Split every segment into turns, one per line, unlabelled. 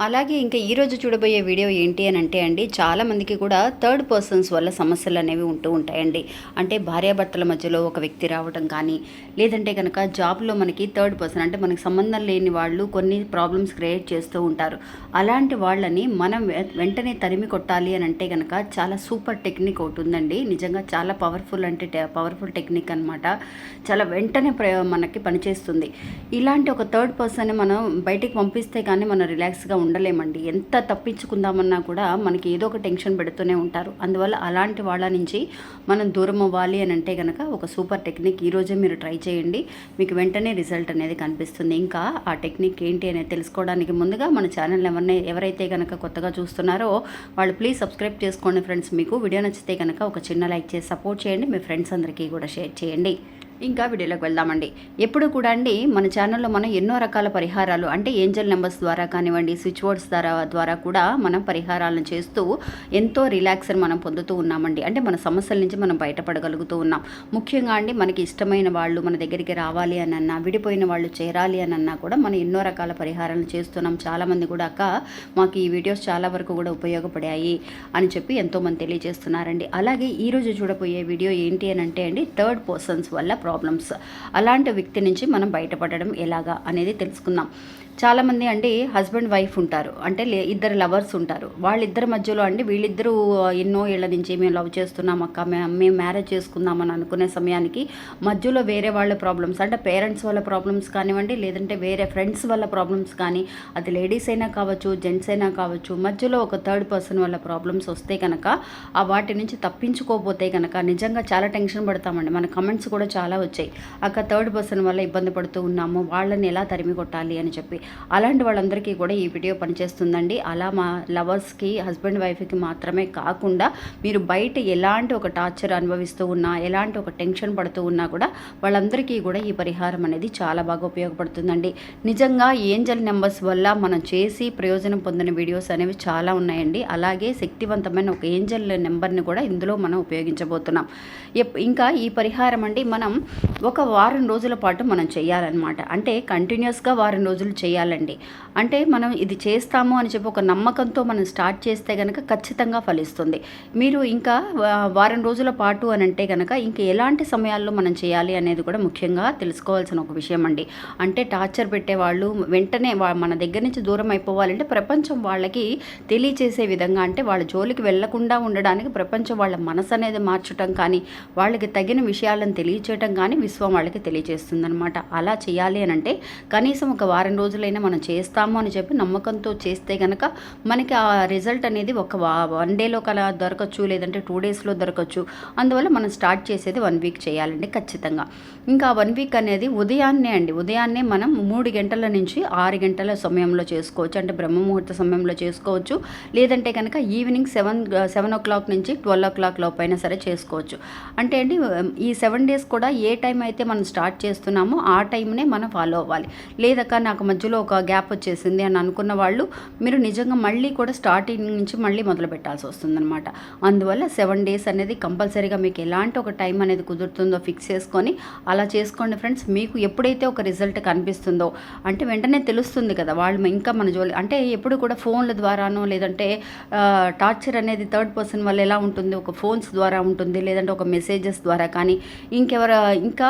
అలాగే ఇంకా ఈరోజు చూడబోయే వీడియో ఏంటి అని అంటే అండి చాలామందికి కూడా థర్డ్ పర్సన్స్ వల్ల సమస్యలు అనేవి ఉంటూ ఉంటాయండి. అంటే భార్యాభర్తల మధ్యలో ఒక వ్యక్తి రావడం కానీ లేదంటే కనుక జాబ్లో మనకి థర్డ్ పర్సన్ అంటే మనకి సంబంధం లేని వాళ్ళు కొన్ని ప్రాబ్లమ్స్ క్రియేట్ చేస్తూ ఉంటారు. అలాంటి వాళ్ళని మనం వె- వెంటనే తరిమి కొట్టాలి అని అంటే కనుక చాలా సూపర్ టెక్నిక్ ఒకటి ఉందండి. నిజంగా చాలా పవర్ఫుల్ అంటే పవర్ఫుల్ టెక్నిక్ అనమాట చాలా వెంటనే ప్ర మనకి పనిచేస్తుంది. ఇలాంటి ఒక థర్డ్ పర్సన్ని మనం బయటికి పంపిస్తే కానీ మనం రిలాక్స్గా ఉండలేమండి. ఎంత తప్పించుకుందామన్నా కూడా మనకి ఏదో ఒక టెన్షన్ పెడుతూనే ఉంటారు. అందువల్ల అలాంటి వాళ్ళ నుంచి మనం దూరం అవ్వాలి అని అంటే కనుక ఒక సూపర్ టెక్నిక్ ఈరోజే మీరు ట్రై చేయండి. మీకు వెంటనే రిజల్ట్ అనేది కనిపిస్తుంది. ఇంకా ఆ టెక్నిక్ ఏంటి అనేది తెలుసుకోవడానికి ముందుగా మన ఛానల్ ఎవరిని ఎవరైతే కనుక కొత్తగా చూస్తున్నారో వాళ్ళు ప్లీజ్ సబ్స్క్రైబ్ చేసుకోండి ఫ్రెండ్స్. మీకు వీడియో నచ్చితే కనుక ఒక చిన్న లైక్ చేసి సపోర్ట్ చేయండి. మీ ఫ్రెండ్స్ అందరికీ కూడా షేర్ చేయండి. ఇంకా వీడియోలోకి వెళ్దామండి. ఎప్పుడు కూడా అండి మన ఛానల్లో మనం ఎన్నో రకాల పరిహారాలు అంటే ఏంజల్ నెంబర్స్ ద్వారా కానివ్వండి స్విచ్ బోర్డ్స్ ద్వారా ద్వారా కూడా మనం పరిహారాలను చేస్తూ ఎంతో రిలాక్స్ని మనం పొందుతూ ఉన్నామండి. అంటే మన సమస్యల నుంచి మనం బయటపడగలుగుతూ ఉన్నాం. ముఖ్యంగా అండి మనకి ఇష్టమైన వాళ్ళు మన దగ్గరికి రావాలి అని అన్నా విడిపోయిన వాళ్ళు చేరాలి అని అన్నా కూడా మనం ఎన్నో రకాల పరిహారాలు చేస్తున్నాం. చాలామంది కూడా అక్క మాకు ఈ వీడియోస్ చాలా వరకు కూడా ఉపయోగపడాయి అని చెప్పి ఎంతోమంది తెలియజేస్తున్నారండి. అలాగే ఈరోజు చూడబోయే వీడియో ఏంటి అని అంటే అండి థర్డ్ పర్సన్స్ వల్ల ప్రాబ్లమ్స్ అలాంటి వ్యక్తి నుంచి మనం బయటపడడం ఎలాగా అనేది తెలుసుకుందాం. చాలామంది అండి హస్బెండ్ వైఫ్ ఉంటారు. అంటే లే- ఇద్దరు లవర్స్ ఉంటారు. వాళ్ళిద్దరి మధ్యలో అండి వీళ్ళిద్దరూ ఎన్నో ఏళ్ళ నుంచి మేము లవ్ చేస్తున్నాం అక్క మేము మ్యారేజ్ చేసుకుందామని అనుకునే సమయానికి మధ్యలో వేరే వాళ్ళ ప్రాబ్లమ్స్ అంటే పేరెంట్స్ వాళ్ళ ప్రాబ్లమ్స్ కానివ్వండి లేదంటే వేరే ఫ్రెండ్స్ వాళ్ళ ప్రాబ్లమ్స్ కానీ అది లేడీస్ అయినా కావచ్చు జెంట్స్ అయినా కావచ్చు మధ్యలో ఒక థర్డ్ పర్సన్ వల్ల ప్రాబ్లమ్స్ వస్తే కనుక ఆ వాటి నుంచి తప్పించుకోకపోతే కనుక నిజంగా చాలా టెన్షన్ పడతామండి. మన కమెంట్స్ కూడా చాలా వచ్చాయి. అక్క థర్డ్ పర్సన్ వల్ల ఇబ్బంది పడుతూ ఉన్నాము వాళ్ళని ఎలా తరిమి కొట్టాలి అని చెప్పి. అలాంటి వాళ్ళందరికీ కూడా ఈ వీడియో పనిచేస్తుందండి. అలా మా లవర్స్కి హస్బెండ్ వైఫ్కి మాత్రమే కాకుండా మీరు బయట ఎలాంటి ఒక టార్చర్ అనుభవిస్తూ ఉన్నా ఎలాంటి ఒక టెన్షన్ పడుతూ ఉన్నా కూడా వాళ్ళందరికీ కూడా ఈ పరిహారం అనేది చాలా బాగా ఉపయోగపడుతుందండి. నిజంగా ఏంజల్ నెంబర్స్ వల్ల మనం చేసి ప్రయోజనం పొందిన వీడియోస్ అనేవి చాలా ఉన్నాయండి. అలాగే శక్తివంతమైన ఒక ఏంజల్ నెంబర్ని కూడా ఇందులో మనం ఉపయోగించబోతున్నాం. ఇంకా ఈ పరిహారం అండి మనం ఒక వారం రోజుల పాటు మనం చేయాలన్నమాట. అంటే కంటిన్యూస్గా వారం రోజులు చేయాలండి. అంటే మనం ఇది చేస్తాము అని చెప్పి ఒక నమ్మకంతో మనం స్టార్ట్ చేస్తే కనుక ఖచ్చితంగా ఫలిస్తుంది. మీరు ఇంకా వారం రోజుల పాటు అని అంటే కనుక ఇంకా ఎలాంటి సమయాల్లో మనం చేయాలి అనేది కూడా ముఖ్యంగా తెలుసుకోవాల్సిన ఒక విషయం అండి. అంటే టార్చర్ పెట్టేవాళ్ళు వెంటనే మన దగ్గర నుంచి దూరం అయిపోవాలంటే ప్రపంచం వాళ్ళకి తెలియచేసే విధంగా అంటే వాళ్ళ జోలికి వెళ్ళకుండా ఉండడానికి ప్రపంచం వాళ్ళ మనసు అనేది మార్చటం కానీ వాళ్ళకి తగిన విషయాలను తెలియచేయటం కానీ విశ్వం వాళ్ళకి తెలియచేస్తుందన్నమాట. అలా చేయాలి అని అంటే కనీసం ఒక వారం రోజులైనా మనం చేస్తాము అని చెప్పి నమ్మకంతో చేస్తే కనుక మనకి ఆ రిజల్ట్ అనేది ఒక వన్ డేలో కలా దొరకచ్చు లేదంటే టూ డేస్లో దొరకచ్చు. అందువల్ల మనం స్టార్ట్ చేసేది వన్ వీక్ చేయాలండి ఖచ్చితంగా. ఇంకా వన్ వీక్ అనేది ఉదయాన్నే అండి. ఉదయాన్నే మనం మూడు గంటల నుంచి ఆరు గంటల సమయంలో చేసుకోవచ్చు. అంటే బ్రహ్మముహూర్త సమయంలో చేసుకోవచ్చు. లేదంటే కనుక evening seven seven o'clock నుంచి ట్వెల్వ్ ఓ క్లాక్ లోపైనా సరే చేసుకోవచ్చు. అంటే అండి ఈ సెవెన్ డేస్ కూడా ఏ టైం అయితే మనం స్టార్ట్ చేస్తున్నామో ఆ టైంనే మనం ఫాలో అవ్వాలి. లేదక్క నాకు మధ్యలో ఒక గ్యాప్ వచ్చేసింది అని అనుకున్న వాళ్ళు మీరు నిజంగా మళ్ళీ కూడా స్టార్టింగ్ నుంచి మళ్ళీ మొదలు పెట్టాల్సి వస్తుందన్నమాట. అందువల్ల సెవెన్ డేస్ అనేది కంపల్సరీగా మీకు ఎలాంటి ఒక టైం అనేది కుదురుతుందో ఫిక్స్ చేసుకొని అలా చేసుకోండి ఫ్రెండ్స్. మీకు ఎప్పుడైతే ఒక రిజల్ట్ కనిపిస్తుందో అంటే వెంటనే తెలుస్తుంది కదా వాళ్ళు ఇంకా మన జోలి అంటే ఎప్పుడు కూడా ఫోన్ల ద్వారానో లేదంటే టార్చర్ అనేది థర్డ్ పర్సన్ వల్ల ఎలా ఉంటుంది? ఒక ఫోన్స్ ద్వారా ఉంటుంది లేదంటే ఒక మెసేజెస్ ద్వారా కానీ ఇంకెవర ఇంకా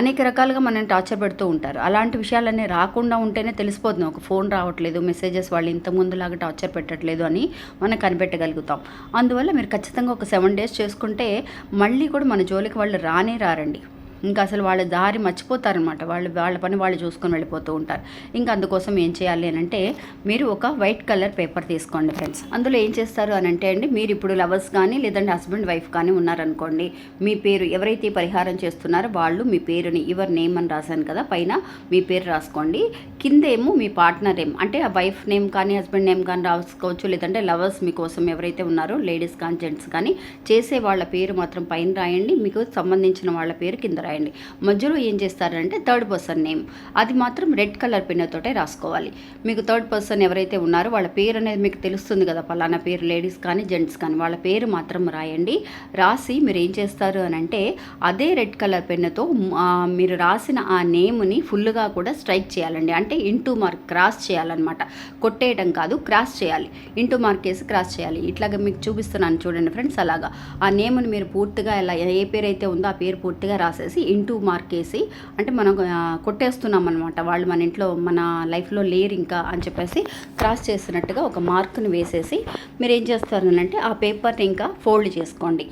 అనేక రకాలుగా మనం టార్చర్ పెడుతూ ఉంటారు. అలాంటి విషయాలన్నీ రాకుండా ఉంటేనే తెలిసిపోతుంది. ఒక ఫోన్ రావట్లేదు మెసేజెస్ వాళ్ళు ఇంత ముందులాగా టార్చర్ పెట్టట్లేదు అని మనం కనిపెట్టగలుగుతాం. అందువల్ల మీరు ఖచ్చితంగా ఒక సెవెన్ డేస్ చేసుకుంటే మళ్ళీ కూడా మన జోలికి వాళ్ళు రానే రారండి. ఇంకా అసలు వాళ్ళ దారి మర్చిపోతారనమాట వాళ్ళు వాళ్ళ పని వాళ్ళు చూసుకొని వెళ్ళిపోతూ ఉంటారు. ఇంకా అందుకోసం ఏం చేయాలి అని అంటే మీరు ఒక వైట్ కలర్ పేపర్ తీసుకోండి ఫ్రెండ్స్. అందులో ఏం చేస్తారు అని అంటే అండి మీరు ఇప్పుడు లవర్స్ కానీ లేదంటే హస్బెండ్ వైఫ్ కానీ ఉన్నారనుకోండి మీ పేరు ఎవరైతే పరిహారం చేస్తున్నారో వాళ్ళు మీ పేరుని యువర్ నేమ్ అని రాశాను కదా పైన మీ పేరు రాసుకోండి. కిందేమో మీ పార్ట్నర్ ఏం అంటే ఆ వైఫ్ నేమ్ కానీ హస్బెండ్ నేమ్ కానీ రాసుకోవచ్చు లేదంటే లవర్స్ మీకోసం ఎవరైతే ఉన్నారో లేడీస్ కానీ జెంట్స్ కానీ చేసే వాళ్ళ పేరు మాత్రం పైన రాయండి. మీకు సంబంధించిన వాళ్ళ పేరు కింద రాయండి. రాయండి మధ్యలో ఏం చేస్తారంటే థర్డ్ పర్సన్ నేమ్. అది మాత్రం రెడ్ కలర్ పెన్నుతోటే రాసుకోవాలి. మీకు థర్డ్ పర్సన్ ఎవరైతే ఉన్నారో వాళ్ళ పేరు అనేది మీకు తెలుస్తుంది కదా పలానా పేరు లేడీస్ కానీ జెంట్స్ కానీ. వాళ్ళ పేరు మాత్రం రాయండి. రాసి మీరు ఏం చేస్తారు అని అంటే అదే రెడ్ కలర్ పెన్నుతో మీరు రాసిన ఆ నేమ్ని ఫుల్గా కూడా స్ట్రైక్ చేయాలండి. అంటే ఇంటూ మార్క్ క్రాస్ చేయాలన్నమాట. కొట్టేయటం కాదు క్రాస్ చేయాలి. ఇంటూ మార్క్ వేసి క్రాస్ చేయాలి. ఇట్లాగా మీకు చూపిస్తున్నాను చూడండి ఫ్రెండ్స్ అలాగా. ఆ నేమ్ని మీరు పూర్తిగా ఎలా ఏ పేరు అయితే ఉందో ఆ పేరు పూర్తిగా రాసేసి ఇంటూ మార్క్ వేసి అంటే మనం కొట్టేస్తున్నాం అనమాట వాళ్ళు మన ఇంట్లో మన లైఫ్లో లేరు ఇంకా అని చెప్పేసి క్రాస్ చేసినట్టుగా ఒక మార్క్ని వేసేసి మీరు ఏం చేస్తారనంటే ఆ పేపర్ని ఇంకా ఫోల్డ్ చేసుకోండి.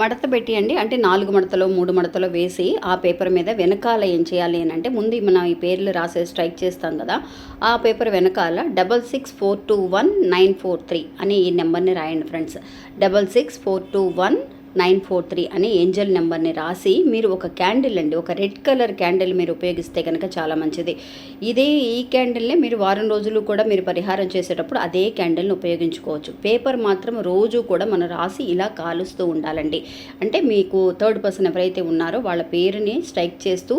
మడత పెట్టియండి. అంటే నాలుగు మడతలో మూడు మడతలో వేసి ఆ పేపర్ మీద వెనకాల ఏం చేయాలి అని అంటే ముందు మనం ఈ పేర్లు రాసే స్ట్రైక్ చేస్తాం కదా ఆ పేపర్ వెనకాల double six four two one nine four three అని ఈ నెంబర్ని రాయండి friends. Double six four two one nine four three అనే ఏంజల్ నెంబర్ని రాసి మీరు ఒక క్యాండిల్ అండి ఒక రెడ్ కలర్ క్యాండిల్ మీరు ఉపయోగిస్తే కనుక చాలా మంచిది. ఇదే ఈ క్యాండిల్నే మీరు వారం రోజులు కూడా మీరు పరిహారం చేసేటప్పుడు అదే క్యాండిల్ని ఉపయోగించుకోవచ్చు. పేపర్ మాత్రం రోజు కూడా మనం రాసి ఇలా కాలుస్తూ ఉండాలండి. అంటే మీకు థర్డ్ పర్సన్ ఎవరైతే ఉన్నారో వాళ్ళ పేరుని స్ట్రైక్ చేస్తూ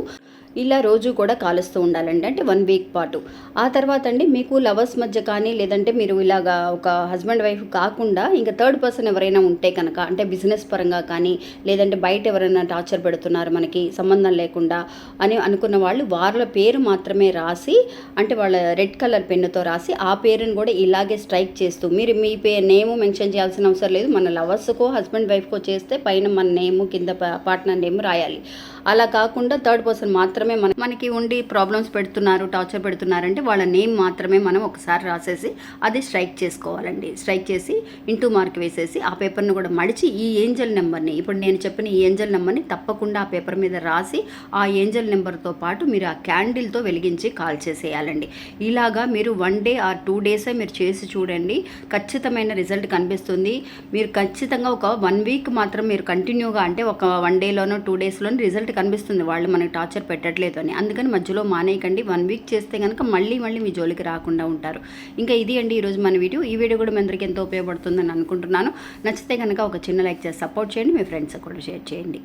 ఇలా రోజు కూడా కాలుస్తూ ఉండాలండి. అంటే వన్ వీక్ పాటు. ఆ తర్వాత అండి మీకు లవర్స్ మధ్య కానీ లేదంటే మీరు ఇలాగా ఒక హస్బెండ్ వైఫ్ కాకుండా ఇంకా థర్డ్ పర్సన్ ఎవరైనా ఉంటే కనుక అంటే బిజినెస్ పరంగా కానీ లేదంటే బయట ఎవరైనా టార్చర్ పెడుతున్నారు మనకి సంబంధం లేకుండా అని అనుకున్న వాళ్ళు వాళ్ళ పేరు మాత్రమే రాసి అంటే వాళ్ళ రెడ్ కలర్ పెన్నుతో రాసి ఆ పేరుని కూడా ఇలాగే స్ట్రైక్ చేస్తూ మీరు మీ పే నేము మెన్షన్ చేయాల్సిన అవసరం లేదు. మన లవర్స్కో హస్బెండ్ వైఫ్కో చేస్తే పైన మన నేము కింద పార్ట్నర్ నేమ్ రాయాలి. అలా కాకుండా థర్డ్ పర్సన్ మాత్రమే మన మనకి ఉండి ప్రాబ్లమ్స్ పెడుతున్నారు టార్చర్ పెడుతున్నారంటే వాళ్ళ నేమ్ మాత్రమే మనం ఒకసారి రాసేసి అది స్ట్రైక్ చేసుకోవాలండి. స్ట్రైక్ చేసి ఇంటూ మార్క్ వేసేసి ఆ పేపర్ను కూడా మడిచి ఈ ఏంజల్ నెంబర్ని ఇప్పుడు నేను చెప్పిన ఈ ఏంజల్ నెంబర్ని తప్పకుండా ఆ పేపర్ మీద రాసి ఆ ఏంజల్ నెంబర్తో పాటు మీరు ఆ క్యాండిల్తో వెలిగించి కాల్ చేసేయాలండి. ఇలాగా మీరు వన్ డే ఆర్ టూ డేసే మీరు చేసి చూడండి. ఖచ్చితమైన రిజల్ట్ కనిపిస్తుంది. మీరు ఖచ్చితంగా ఒక వన్ వీక్ మాత్రం మీరు కంటిన్యూగా అంటే ఒక వన్ డేలోనో టూ డేస్లోనో రిజల్ట్ కనిపిస్తుంది. వాళ్ళు మనకి టార్చర్ పెట్టట్లేదు అని. అందుకని మధ్యలో మానేయకండి. వన్ వీక్ చేస్తే కనుక మళ్ళీ మళ్ళీ మీ జోలికి రాకుండా ఉంటారు. ఇంకా ఇది అండి ఈరోజు మన వీడియో. ఈ వీడియో కూడా మీ అందరికీ ఎంతో ఉపయోగపడుతుందని అనుకుంటున్నాను. నచ్చితే కనుక ఒక చిన్న లైక్ చేసి సపోర్ట్ చేయండి. మీ ఫ్రెండ్స్ కూడా షేర్ చేయండి.